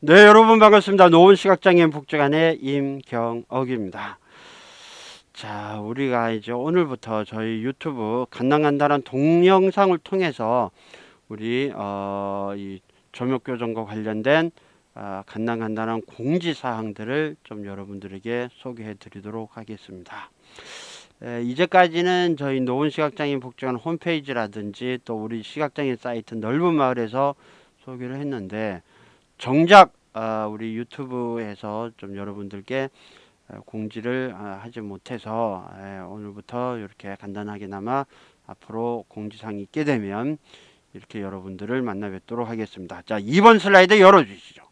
네, 여러분 반갑습니다. 노원 시각장애인 복지관의 임경억입니다. 자, 우리가 이제 오늘부터 저희 유튜브 간당간단한 동영상을 통해서 우리 어, 이 조목교정과 관련된 어, 간당간단한 공지 사항들을 좀 여러분들에게 소개해 드리도록 하겠습니다. 에, 이제까지는 저희 노원 시각장애인 복지관 홈페이지라든지 또 우리 시각장애인 사이트 넓은 마을에서 소개를 했는데 정작 어, 우리 유튜브에서 좀 여러분들께 어, 공지를 어, 하지 못해서 에, 오늘부터 이렇게 간단하게나마 앞으로 공지사항이 있게 되면 이렇게 여러분들을 만나 뵙도록 하겠습니다. 자, 2번 슬라이드 열어주시죠.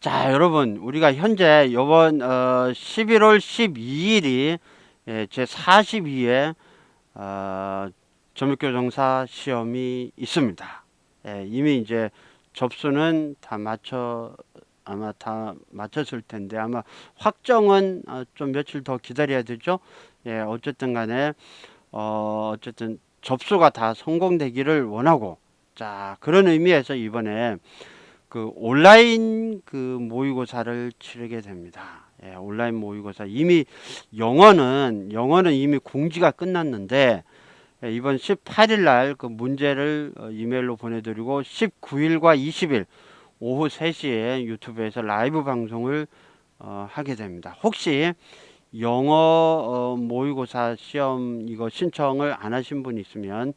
자, 여러분, 우리가 현재 이번 어, 11월 12일이 예, 제 42회 어, 점육교정사 시험이 있습니다. 예, 이미 이제 접수는 다 맞춰 아마 다 마쳤을 텐데 아마 확정은 어, 좀 며칠 더 기다려야 되죠. 예, 어쨌든 간에 어, 어쨌든 접수가 다 성공되기를 원하고 자 그런 의미에서 이번에 그 온라인 그 모의고사를 치르게 됩니다. 예, 온라인 모의고사 이미 영어는 영어는 이미 공지가 끝났는데 예, 이번 18일 날 그 문제를 어, 이메일로 보내드리고 19일과 20일 오후 3시에 유튜브에서 라이브 방송을 어, 하게 됩니다. 혹시 영어 어, 모의고사 시험 이거 신청을 안 하신 분 있으면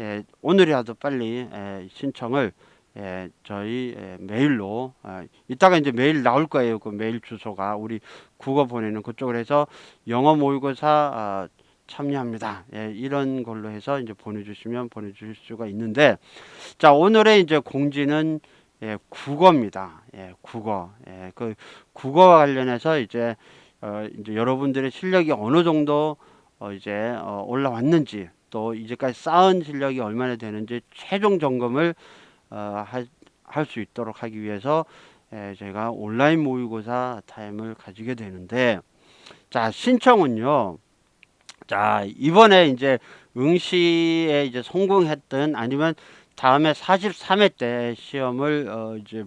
예, 오늘이라도 빨리 예, 신청을 예, 저희 예, 메일로 아, 이따가 이제 메일 나올 거예요. 그 메일 주소가 우리 국어 보내는 그쪽으로 해서 영어 모의고사 아, 참여합니다. 예, 이런 걸로 해서 이제 보내주시면 보내주실 수가 있는데 자 오늘의 이제 공지는 예, 국어입니다. 예, 국어. 예, 그 국어와 관련해서 이제 어, 이제 여러분들의 실력이 어느 정도 어, 이제 어, 올라왔는지 또 이제까지 쌓은 실력이 얼마나 되는지 최종 점검을 어, 할수 있도록 하기 위해서 예, 제가 온라인 모의고사 타임을 가지게 되는데 자 신청은요. 자 이번에 이제 응시에 이제 성공했던 아니면 다음에 43회 때 시험을 어 이제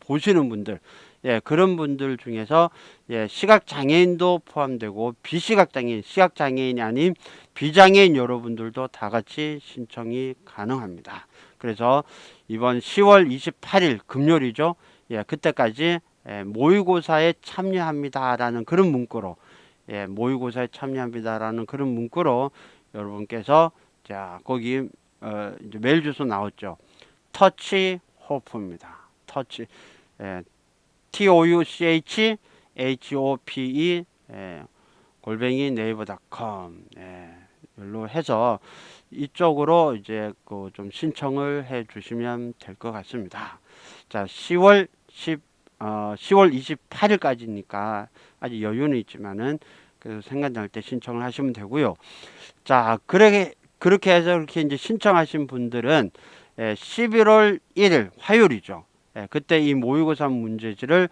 보시는 분들 예 그런 분들 중에서 예 시각 장애인도 포함되고 비시각 장애인 시각 장애인이 아닌 비장애인 여러분들도 다 같이 신청이 가능합니다. 그래서 이번 10월 28일 금요일이죠. 예 그때까지 예, 모의고사에 참여합니다라는 그런 문구로 예, 모의고사에 참여합니다라는 그런 문구로 여러분께서 자 거기 어, 이제 메일 주소 나왔죠. 터치 호프입니다. 터치 예, T O U C H H O P E 예, 골뱅이 네이버닷컴 예, 열로 해서 이쪽으로 이제 그 좀 신청을 해 주시면 될 것 같습니다. 자, 10월 10 어, 10월 28일까지니까 아직 여유는 있지만은 그 생각날 때 신청을 하시면 되고요. 자, 그렇게 그렇게 해서 그렇게 이제 신청하신 분들은 예, 11월 1일 화요일이죠. 예, 그때 이 모의고사 문제지를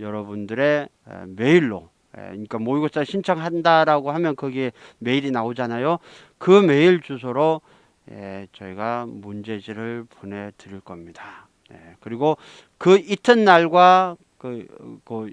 여러분들의 에, 메일로 예, 그러니까 모의고사 신청한다라고 하면 거기에 메일이 나오잖아요. 그 메일 주소로 예, 저희가 문제지를 보내드릴 겁니다. 예, 그리고 그 이튿날과 그, 그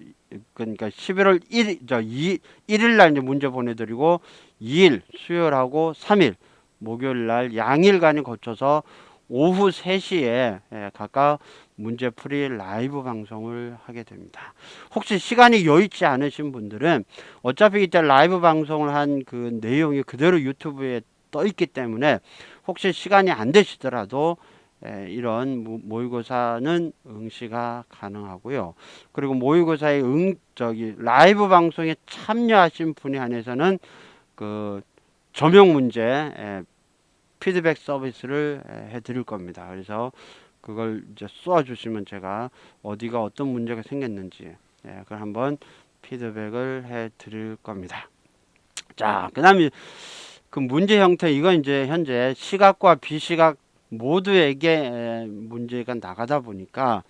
그러니까 11월 1일 저 2, 1일 날 이제 문제 보내 드리고 2일 수요일하고 3일 목요일 날 양일간에 거쳐서 오후 3시에 예, 각각 문제풀이 라이브 방송을 하게 됩니다. 혹시 시간이 여의치 않으신 분들은 어차피 이때 라이브 방송을 한 그 내용이 그대로 유튜브에 떠 있기 때문에 혹시 시간이 안 되시더라도 예, 이런 모- 모의고사는 응시가 가능하고요. 그리고 모의고사에 응 저기 라이브 방송에 참여하신 분에 한해서는 그 점용 문제 예, 피드백 서비스를 예, 해드릴 겁니다. 그래서 그걸 이제 쏘아 주시면 제가 어디가 어떤 문제가 생겼는지 예, 그걸 한번 피드백을 해드릴 겁니다. 자, 그다음에 그 문제 형태 이건 이제 현재 시각과 비시각 모두에게 에, 문제가 나가다 보니까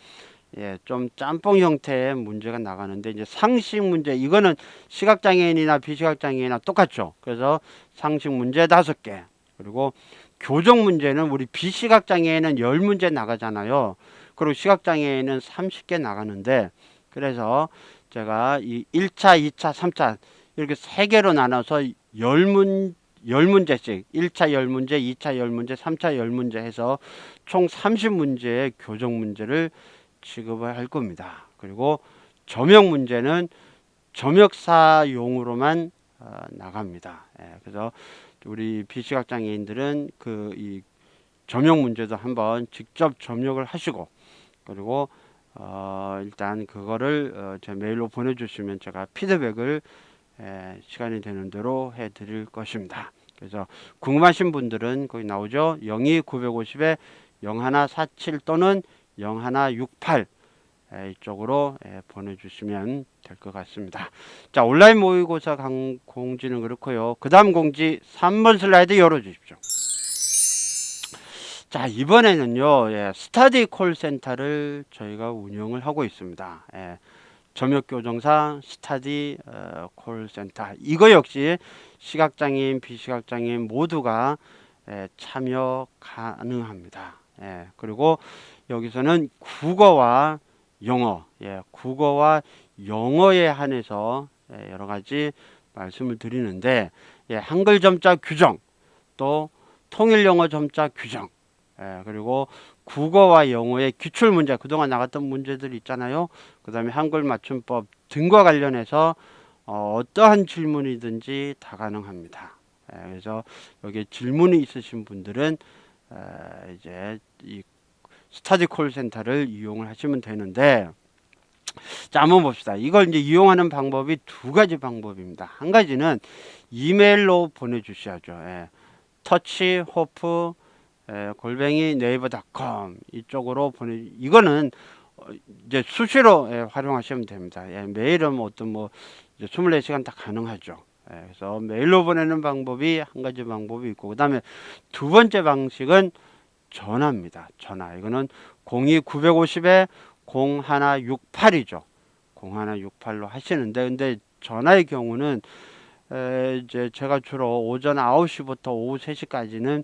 예, 좀 짬뽕 형태의 문제가 나가는데 이제 상식 문제 이거는 시각 장애인이나 비시각 장애인이나 똑같죠. 그래서 상식 문제 다섯 개 그리고 교정 문제는 우리 비시각 장애인은 10문제 나가잖아요. 그리고 시각 장애인은 30개 나가는데 그래서 제가 이 1차, 2차, 3차 이렇게 세 개로 나눠서 10문 10문제씩 1차 10문제, 2차 10문제, 3차 10문제 해서 총 30문제의 교정 문제를 취급을 할 겁니다. 그리고 점역 문제는 점역사용으로만 어, 나갑니다. 예, 그래서 우리 비시각 장애인들은 그 이 점역 문제도 한번 직접 점역을 하시고 그리고 어, 일단 그거를 어, 제 메일로 보내주시면 제가 피드백을 에, 시간이 되는 대로 해드릴 것입니다. 그래서 궁금하신 분들은 거기 나오죠. 02 950에 0147 또는 0168 에, 이쪽으로 에, 보내주시면 될 것 같습니다. 자 온라인 모의고사 강, 공지는 그렇고요. 그 다음 공지 3번 슬라이드 열어주십시오. 자 이번에는요 예, 스타디 콜센터를 저희가 운영을 하고 있습니다. 예, 점역교정사 스타디 어, 콜센터 이거 역시 시각장애인 비시각장애인 모두가 예, 참여 가능합니다. 예, 그리고 여기서는 국어와 영어, 예, 국어와 영어에 한해서 예, 여러 가지 말씀을 드리는데 예, 한글 점자 규정 또 통일 영어 점자 규정 예, 그리고 국어와 영어의 기출 문제 그동안 나갔던 문제들 있잖아요. 그 다음에 한글 맞춤법 등과 관련해서 어, 어떠한 질문이든지 다 가능합니다. 예, 그래서 여기 질문이 있으신 분들은 에, 이제 이 스타디 콜센터를 이용을 하시면 되는데 자 한번 봅시다. 이걸 이제 이용하는 방법이 두 가지 방법입니다. 한 가지는 이메일로 보내주셔야죠. 예. 터치 호프 에, 골뱅이 네이버닷컴 이쪽으로 보내 이거는 어, 이제 수시로 예, 활용하시면 됩니다. 예, 메일은 뭐 어떤 뭐 이제 24시간 다 가능하죠. 예, 그래서 메일로 보내는 방법이 한 가지 방법이 있고 그다음에 두 번째 방식은 전화입니다. 전화. 이거는 02950에 0168이죠. 0168로 하시는데 근데 전화의 경우는 에, 이제 제가 주로 오전 9시부터 오후 3시까지는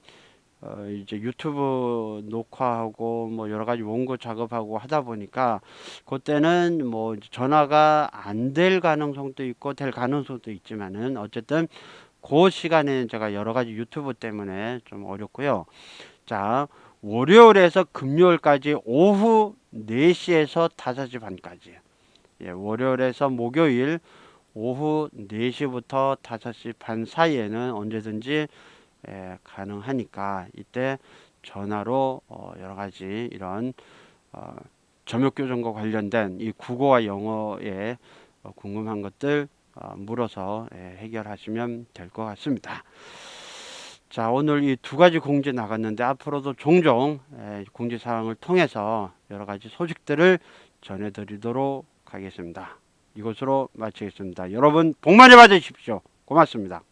어, 이제 유튜브 녹화하고 뭐 여러 가지 원고 작업하고 하다 보니까 그때는 뭐 전화가 안 될 가능성도 있고 될 가능성도 있지만은 어쨌든 그 시간에는 제가 여러 가지 유튜브 때문에 좀 어렵고요. 자, 월요일에서 금요일까지 오후 4시에서 5시 반까지. 예, 월요일에서 목요일 오후 4시부터 5시 반 사이에는 언제든지 예, 가능하니까 이때 전화로 어, 여러 가지 이런 어, 점역 교정과 관련된 이 국어와 영어에 어, 궁금한 것들 어, 물어서 예, 해결하시면 될 것 같습니다. 자 오늘 이 두 가지 공지 나갔는데 앞으로도 종종 예, 공지 사항을 통해서 여러 가지 소식들을 전해드리도록 하겠습니다. 이것으로 마치겠습니다. 여러분 복 많이 받으십시오. 고맙습니다.